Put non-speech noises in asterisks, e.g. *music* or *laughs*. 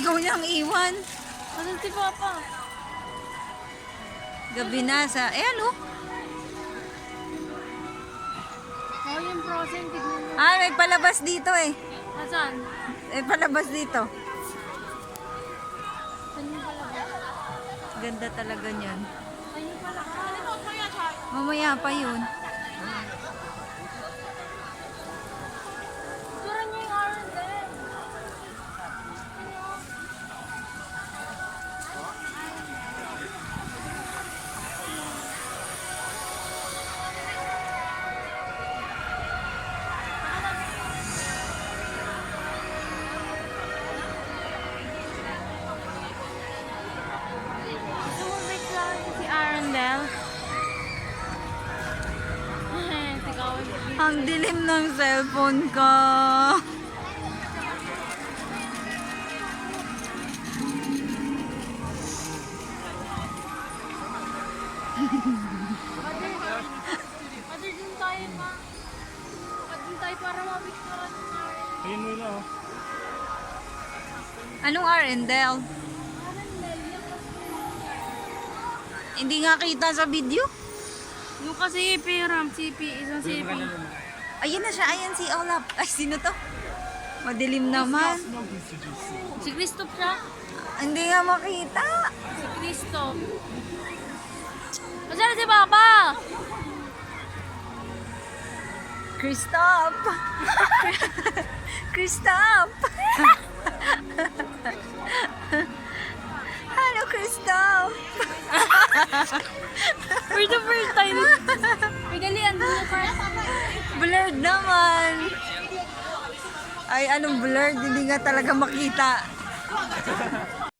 Ayaw niyang iwan. Asan si Papa? Gabi na sa... Eh ano? Oh, yung frozen. Tignan mo. Ah, may palabas dito eh. Asan? May palabas dito. Saan yung pala ba? Ganda talaga niyan. Saan yung pala? Ano? Mamaya pa yun. Ang dilim ng cellphone ko. Mother, dun tayo pa. Dun tayo para mapicturean ng. Ayun mo na oh. Anong Arendelle? Hindi nga kita sa video. Yung kasi Piram, CP, isang CP. Ayun na siya. Ayan si Olap. Ay, sino to? Madilim naman. Si Christoph siya. Hindi nga makita. Si Christoph. Masaya si Papa! Christoph! *laughs* Christoph! *laughs* For the first time. Pidalian mo pa. Blurred naman. Ay, anong blurred? Hindi nga talaga makita.